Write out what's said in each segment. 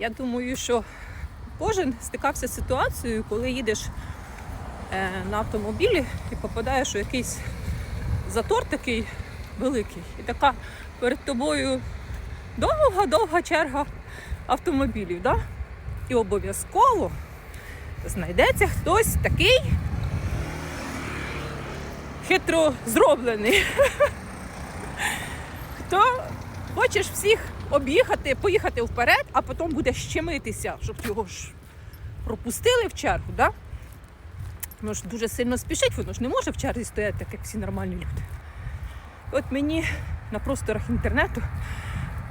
Я думаю, що кожен стикався з ситуацією, коли їдеш е, на автомобілі і попадаєш у якийсь затор такий великий. І така перед тобою довга-довга черга автомобілів. Да? І обов'язково знайдеться хтось такий хитро зроблений. Хто хочеш всіх об'їхати, поїхати вперед, а потім буде щемитися, щоб його ж пропустили в чергу, да? Воно ж дуже сильно спішить, воно ж не може в черзі стояти, так як всі нормальні люди. От мені на просторах інтернету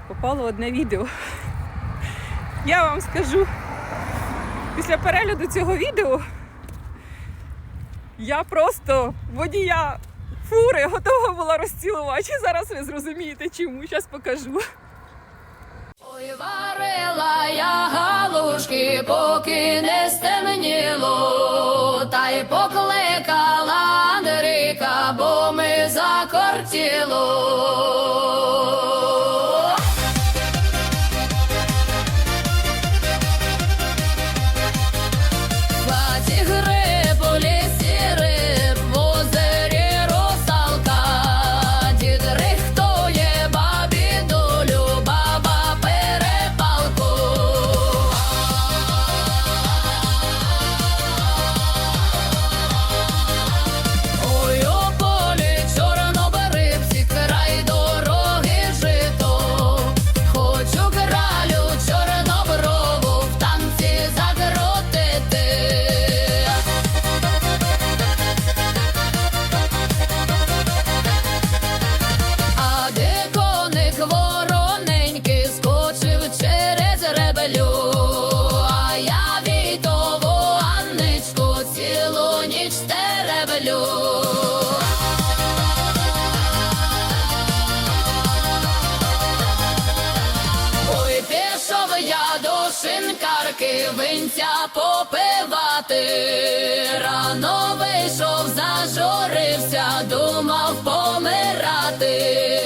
попало одне відео. Я вам скажу, після перегляду цього відео я просто водія фури готова була розцілувати. Зараз ви зрозумієте чому. Зараз покажу. Ой, варила я галушки, поки не стемніло, та й покликала Андрика, бо ми закортіло. Теребелю. Ой, пішов я до шинкарки винця попивати. Рано вийшов, зажорився, думав помирати.